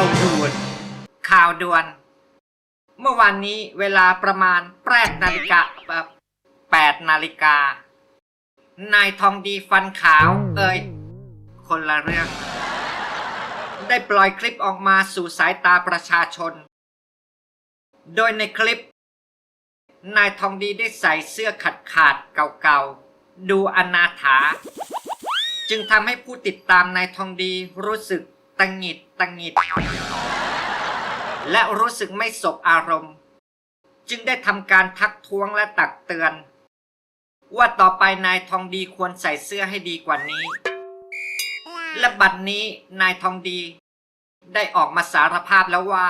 าวด่วน ข่าวด่วน เมื่อวานนี้เวลาประมาณแปดนาฬิกาแปดนาฬิกา นายทองดีฟันขาวเอ้ยคนละเรื่อง ได้ปล่อยคลิปออกมาสู่สายตาประชาชน โดยในคลิป นายทองดีได้ใส่เสื้อขาดขาดเก่าๆ ดูอนาถา จึงทำให้ผู้ติดตามนายทองดีรู้สึก ตังหิดตังหิด และรู้สึกไม่สบอารมณ์ จึงได้ทำการทักท้วงและตักเตือน ว่าต่อไปนายทองดีควรใส่เสื้อให้ดีกว่านี้ และบัดนี้นายทองดี ได้ออกมาสารภาพแล้วว่า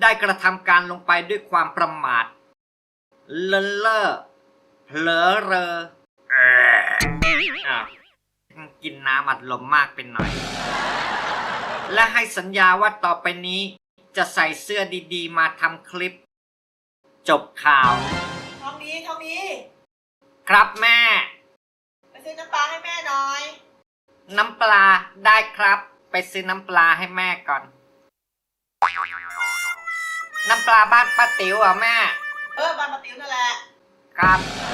ได้กระทำการลงไปด้วยความประมาท เลอะเลอเผลอเรอเอออ้าวกินน้ำอัดลมมากเป็นหน่อย และให้สัญญาว่าต่อไปนี้ จะใส่เสื้อดีๆ มาทำคลิป จบข่าว ทองดีทองดีครับแม่ ไปซื้อน้ำปลาให้แม่หน่อย น้ำปลาได้ครับ ไปซื้อน้ำปลาให้แม่ก่อน น้ำปลาบ้านป้าติ๋วเหรอะแม่ เออ บานปะติ๋วนั่นแหละ ครับเ